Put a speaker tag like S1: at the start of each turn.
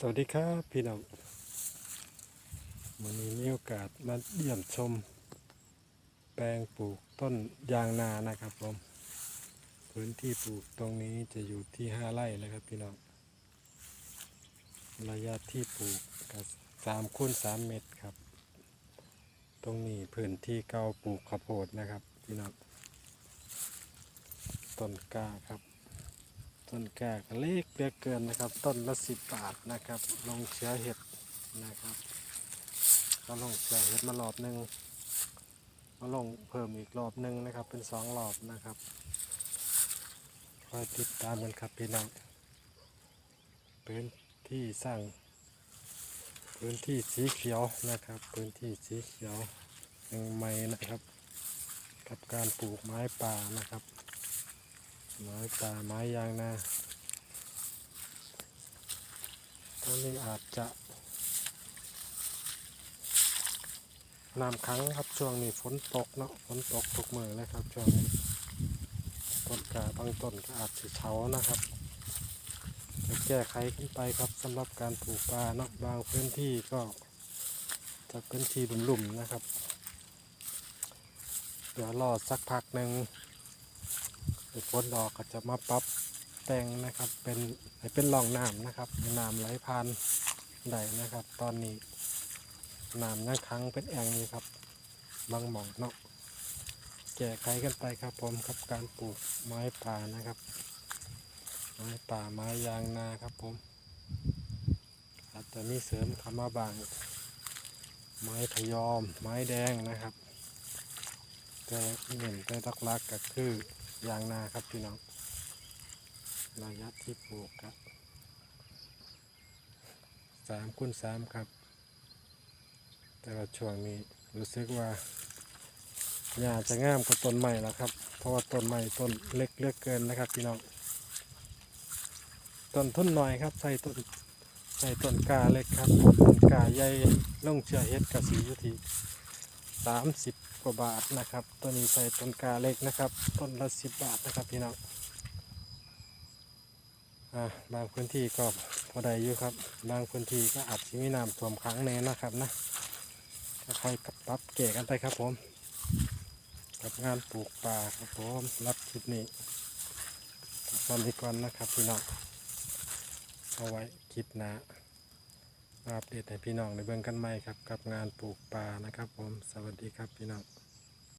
S1: สวัสดีครับพี่น้องวันนี้มีโอกาสมาเยี่ยมชม แปลงปลูกต้นยางนานะครับผมพื้นที่ปลูกตรงนี้จะอยู่ที่ห้าไร่นะครับพี่น้องระยะที่ปลูกกับสามคูณสามเมตรครับ ตรงนี้พื้นที่เก่าปลูกข้าวโพดนะครับพี่น้องต้นกล้าครับ ต้นแก่ก็เล็กเหลือเกินนะครับ ต้นละสิบบาทนะครับ ลงเชื้อเห็ดนะครับ ก็ลงเชื้อเห็ดมารอบหนึ่งมาลงเพิ่มอีกรอบหนึ่งนะครับ เป็นสองรอบนะครับคอยติดตามกันครับพี่น้องพื้นที่สร้าง พื้นที่สีเขียวนะครับ พื้นที่สีเขียวยังใหม่นะครับ กับการปลูกไม้ป่านะครับ ไม้ป่าไม้ยางนาตรงนี้อาจจะน้ำขังครับช่วงนี้ฝนตกเนาะฝนตกทุกมือเลยครับช่วงนี้ต้นกาบางต้นก็อาจจะเฉานะครับจะแก้ไขขึ้นไปครับสำหรับการปลูกปลาเนาะบางพื้นที่ก็จะพื้นที่หลุ่มๆนะครับ เดี๋ยวรอสักพักหนึ่ง ไอ้ฝนออกก็จะมาปรับแต่งนะครับ เป็นให้เป็นร่องน้ำนะครับน้ำไหลผ่านได้นะครับ ตอนนี้น้ำยังค้างเป็นแอ่งอยู่ครับบางหม่องเนาะแก้ไขกันไปครับผมกับการปลูกไม้ป่านะครับ ไม้ป่าไม้ยางนาครับผมอาจจะมีเสริมคำว่าบาง ไม้พยอม ไม้แดงนะครับ แต่เน้นแต่ลักๆก็คือ ยางนาครับพี่น้องระยะที่ปลูกครับสามคูณสามครับ แต่ว่าช่วงนี้รู้สึกว่าหญ้าจะงามกว่าต้นใหม่แล้วครับ เพราะว่าต้นใหม่ต้นเล็กเลือกเกินนะครับ พี่น้องต้นทุนหน่อยครับใส่ต้นใส่ต้นกาเล็กครับต้นกาใหญ่ลงเชือเฮ็ดกระสีอยู่ที่ สามสิบกว่าบาทนะครับ ตัวนี้ใส่ต้นกาเล็กนะครับ ต้นละสิบบาทนะครับพี่น้องอ่าบางพื้นที่ก็พอได้อยู่ครับ บางพื้นที่ก็อาจจะมีน้ำท่วมขังแน่นะครับนะค่อยปรับเกะกันไปครับผม กับงานปลูกป่าครับผมรับคลิปนี้ตอนนี้ก่อนนะครับพี่น้องเอาไว้คลิปหน้า อัปเดตให้พี่น้องในเบื้องกันใหม่ครับกับงานปลูกป่านะครับ ผมสวัสดีครับพี่น้อง